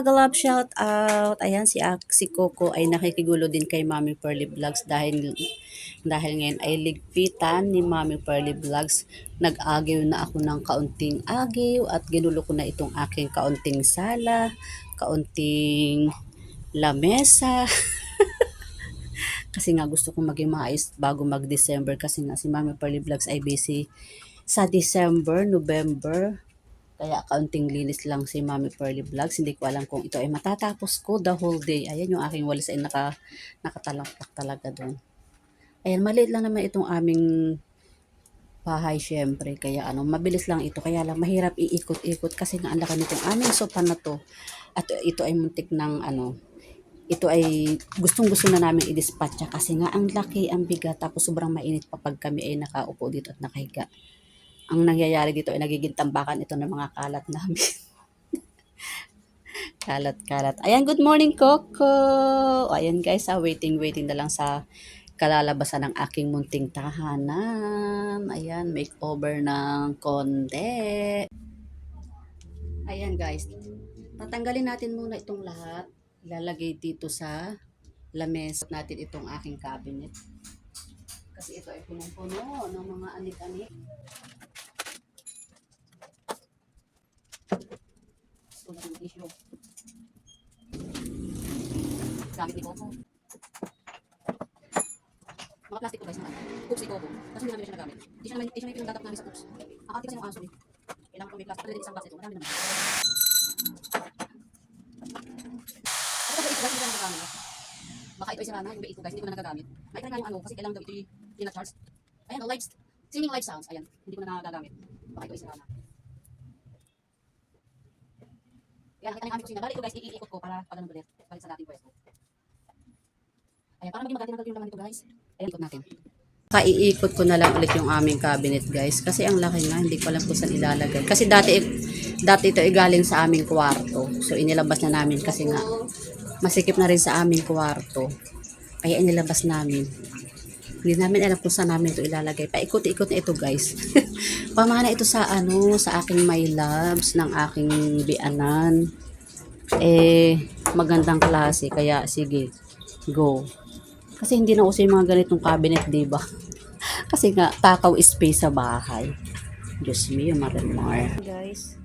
mag-love shout out. Ayan, si, si Coco ay nakikigulo din kay Mami Pearly Vlogs dahil dahil ngayon ay ligpitan ni Mami Pearly Vlogs. Nag-agiw na ako ng kaunting agiw at ginulo ko na itong aking kaunting sala, kaunting lamesa. kasi nga gusto kong maging maayos bago mag-December kasi nga si Mami Pearly Vlogs ay busy sa December, November. Kaya kaunting linis lang si Mami Pearly Vlogs. Hindi ko alam kung ito ay matatapos ko the whole day. Ayan yung aking walis ay naka, nakatalakpak talaga doon. Ayan, maliit lang naman itong aming bahay syempre. Kaya ano, mabilis lang ito. Kaya lang mahirap iikot-ikot kasi nga ang laki nitong aming sopa na to. At ito ay muntik ng ano, ito ay gustong gusto na namin i-dispatcha kasi nga ang laki, ang bigat, tapos sobrang mainit pa pag kami ay nakaupo dito at nakahiga. Ang nangyayari dito ay nagiging tambakan ito ng mga kalat namin. kalat, kalat. Ayan, good morning, Coco! Ayan guys, ah, waiting, waiting na lang sa kalalabasan ng aking munting tahanan. Ayan, makeover ng konde. Ayan guys, tatanggalin natin muna itong lahat. Ilalagay dito sa lamesa natin itong aking cabinet. Kasi ito ay punong-puno ng mga anik-anik. Sulat ng tissue. Gamit ni Coco. Mga plastic po guys, na Cooks ni Coco. Kasi hindi namin siya nagamit. Hindi siya naman, hindi siya naman pinagtatap namin sa cooks. Ang ate kasi ng aso eh. Kailangan ko may plastic. Pwede isang box ito. Madami naman. Ano ba ito guys, hindi na nagagamit. Baka ito ay sira na, yung bait ko guys, hindi ko na nagagamit. Nakita nga yung ano, kasi kailangan daw ito yung charge. Ayan, live, singing live sounds. Ayan, hindi ko na nagagamit. Baka ito ay sira na. Yan, nakita niyo aming kusina. Bali ito guys, iikot ko para pag ulit. Balik sa dating pwesto. Ayan, para maging maganda yung laman nito guys. Ayan, ikot natin. Kaiikot ko na lang ulit yung aming cabinet guys. Kasi ang laki nga, hindi ko alam kung saan ilalagay. Kasi dati, dati ito ay galing sa aming kwarto. So inilabas na namin kasi nga masikip na rin sa aming kwarto. Kaya inilabas namin. Hindi namin alam kung saan namin ito ilalagay. Paikot-ikot na ito guys. Pamana ito sa ano, sa aking my loves ng aking bianan. Eh, magandang klase. Kaya sige, go. Kasi hindi na uso yung mga ganitong cabinet, di ba? Kasi nga, takaw space sa bahay. Diyos me, Mother Mar. Guys.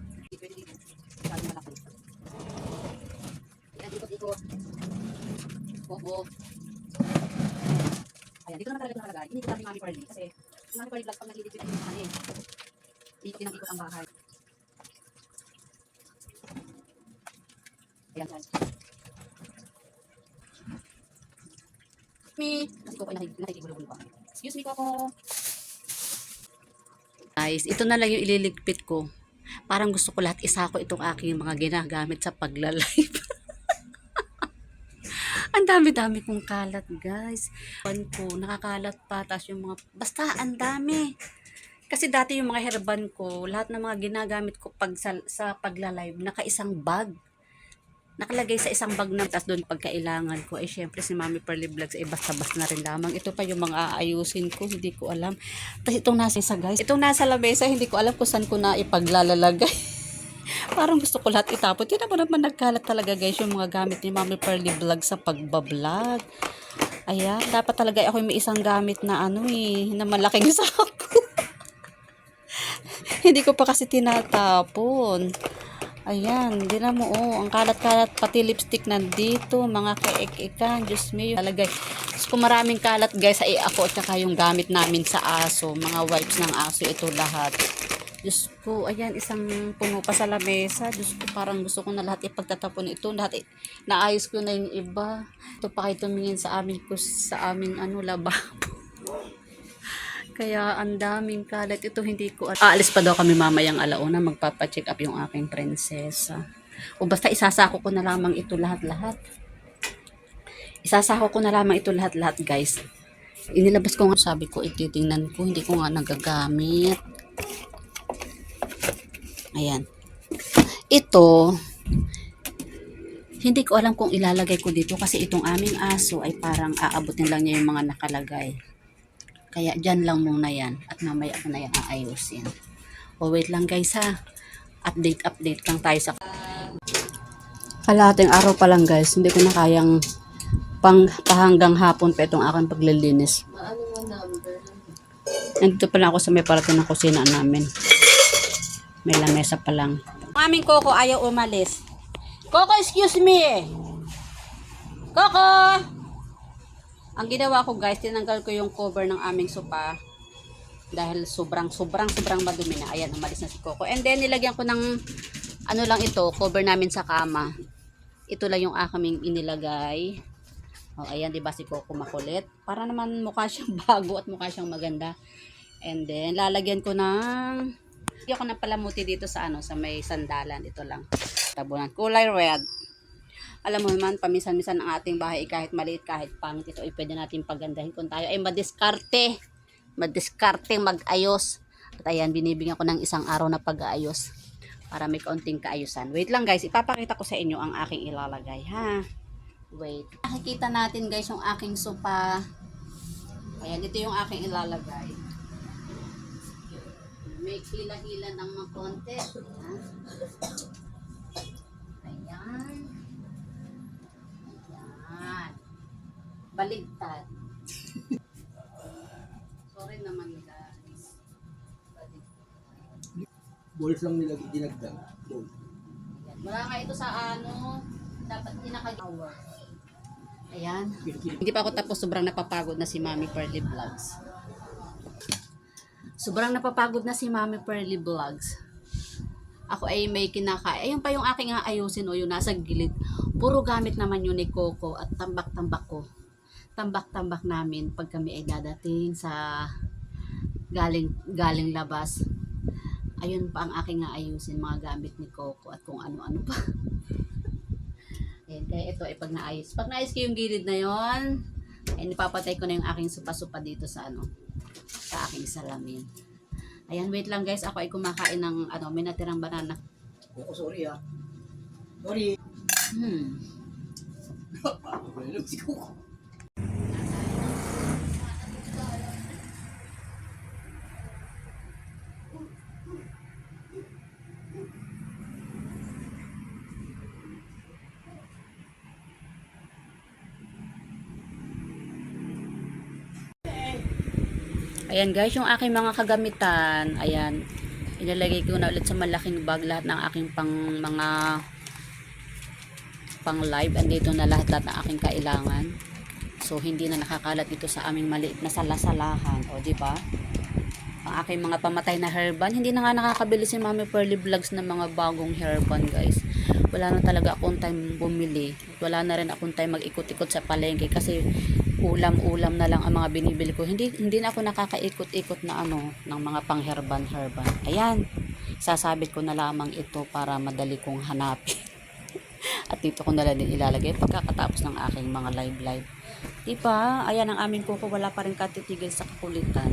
Ayan, dito naman talaga ito nakalagay. Inikot natin Mami Pearly. Kasi, si Mami Pearly Vlogs, pag nag-edit ito naman eh. Ikot din ang bahay. Ayan, guys. Me. Kasi ko pa nakikigulo-gulo pa. Excuse me, Coco. Guys, ito na lang yung ililigpit ko. Parang gusto ko lahat isako itong aking mga ginagamit sa pagla-live. Ang dami-dami kong kalat, guys. Pan ko, nakakalat pa. Tapos yung mga, basta ang dami. Kasi dati yung mga herban ko, lahat ng mga ginagamit ko pag sa, sa pagla-live, naka-isang bag nakalagay sa isang bag na tas doon pagkailangan ko ay syempre si Mami Pearly Vlogs ay basta-basta na rin lamang ito pa yung mga aayusin ko hindi ko alam tapos itong nasa isa guys itong nasa lamesa hindi ko alam kung saan ko na ipaglalalagay parang gusto ko lahat itapon. Tinan mo naman nagkalat talaga guys yung mga gamit ni Mami Pearly Vlogs sa pagbablog. Ayan dapat talaga ako may isang gamit na ano eh na malaking sako. Hindi ko pa kasi tinatapon. Ayan, di na mo, oh, ang kalat-kalat, pati lipstick nandito, mga kaek-ekan, Diyos me, talagay. Diyos ko maraming kalat guys, ay ako at saka yung gamit namin sa aso, mga wipes ng aso, ito lahat. Diyos ko, ayan, isang puno pa sa lamesa, Diyos ko, parang gusto ko na lahat ipagtatapon ito, lahat, i- naayos ko na yung iba. Ito pa kayo tumingin sa aming, kus- sa aming, ano, lababo. Kaya ang daming kalat. Ito hindi ko... Aalis pa daw kami mamayang alauna. Magpapacheck up yung aking prinsesa. O basta isasako ko na lamang ito lahat-lahat. Isasako ko na lamang ito lahat-lahat guys. Inilabas ko nga sabi ko ititingnan ko. Hindi ko nga nagagamit. Ayan. Ito, hindi ko alam kung ilalagay ko dito kasi itong aming aso ay parang aabutin lang niya yung mga nakalagay. Kaya dyan lang muna yan. At mamaya ko na yan aayusin. O wait lang guys ha. Update, update lang tayo sa... Kalahating araw pa lang guys, hindi ko na kayang pang pahanggang hapon pa itong aking paglilinis. Nandito pa lang ako sa may parating ng kusina namin. May lamesa pa lang. Ang aming Coco ayaw umalis. Coco, excuse me! Coco! Ang ginawa ko guys, tinanggal ko yung cover ng aming sopa dahil sobrang sobrang sobrang madumi na. Ayan, umalis na si Coco. And then nilagyan ko ng ano lang ito, cover namin sa kama. Ito lang yung akaming inilagay. O, ayan, di ba si Coco makulit? Para naman mukha siyang bago at mukha siyang maganda. And then, lalagyan ko ng... Lagyan ko ng palamuti dito sa ano, sa may sandalan. Ito lang. Tabunan. Kulay red. Alam mo naman, paminsan-minsan ang ating bahay, kahit maliit, kahit pangit, ito ay pwede natin pagandahin kung tayo ay madiskarte. Madiskarte, mag-ayos. At ayan, binibigyan ko ng isang araw na pag-aayos para may kaunting kaayusan. Wait lang guys, ipapakita ko sa inyo ang aking ilalagay, ha? Wait. Nakikita natin guys yung aking sopa. Ayan, ito yung aking ilalagay. May hila-hila ng mga konti. Ayan. Ayan. Baligtad. Sorry naman guys. Baligtad. Balls lang nila dinagdag. Ayan. Wala nga ito sa ano, dapat pinaka-hour. Ayan. Hindi pa ako tapos, sobrang napapagod na si Mami Pearly Vlogs. Sobrang napapagod na si Mami Pearly Vlogs. Ako ay may kinaka. Ayun pa yung aking aayusin o yung nasa gilid. Puro gamit naman yun ni Coco at tambak-tambak ko. Tambak-tambak namin pag kami ay dadating sa galing galing labas. Ayun pa ang aking aayusin mga gamit ni Coco at kung ano-ano pa. Ayan, kaya ito ay pag naayos. Pag naayos ko yung gilid na yon, ay nipapatay ko na yung aking supa-supa dito sa ano, sa aking salamin. Ayan, wait lang guys. Ako ay kumakain ng ano, may natirang banana. Ako sorry ah. Sorry. Hmm. Ayan guys, yung aking mga kagamitan, ayan, inilagay ko na ulit sa malaking bag lahat ng aking pang mga pang live. Andito na lahat lahat ng aking kailangan. So, hindi na nakakalat dito sa aming maliit na salasalahan. O, di ba? Ang aking mga pamatay na hairband. Hindi na nga nakakabili si Mami Pearly Vlogs ng mga bagong hairband, guys. Wala na talaga akong time bumili. Wala na rin akong time mag-ikot-ikot sa palengke kasi ulam-ulam na lang ang mga binibili ko. Hindi hindi na ako nakakaikot-ikot na ano ng mga pang-herban-herban. Ayan. Sasabit ko na lamang ito para madali kong hanapin. At dito ko na lang din ilalagay pagkakatapos ng aking mga live-live. Diba? Ayan ang aming kuko. Wala pa rin katitigil sa kakulitan.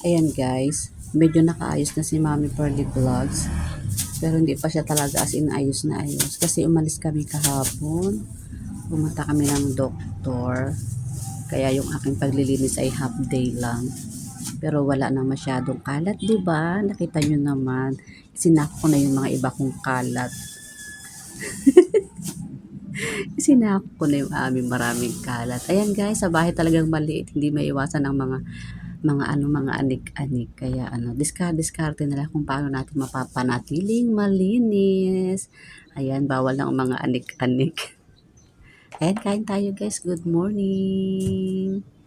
Ayan guys, medyo nakaayos na si Mami Pearly Vlogs. Pero hindi pa siya talaga as in ayos na ayos. Kasi umalis kami kahapon. Pumunta kami ng doktor. Kaya yung aking paglilinis ay half day lang. Pero wala na masyadong kalat, ba? Nakita nyo naman. Sinako ko na yung mga iba kong kalat. Sinako ko na yung aming maraming kalat. Ayan guys, sa bahay talagang maliit. Hindi maiwasan ang mga mga ano mga anik-anik. Kaya ano discard diskarte na lang kung paano natin mapapanatiling malinis. Ayan bawal lang ang mga anik-anik. Ayan kain tayo guys. Good morning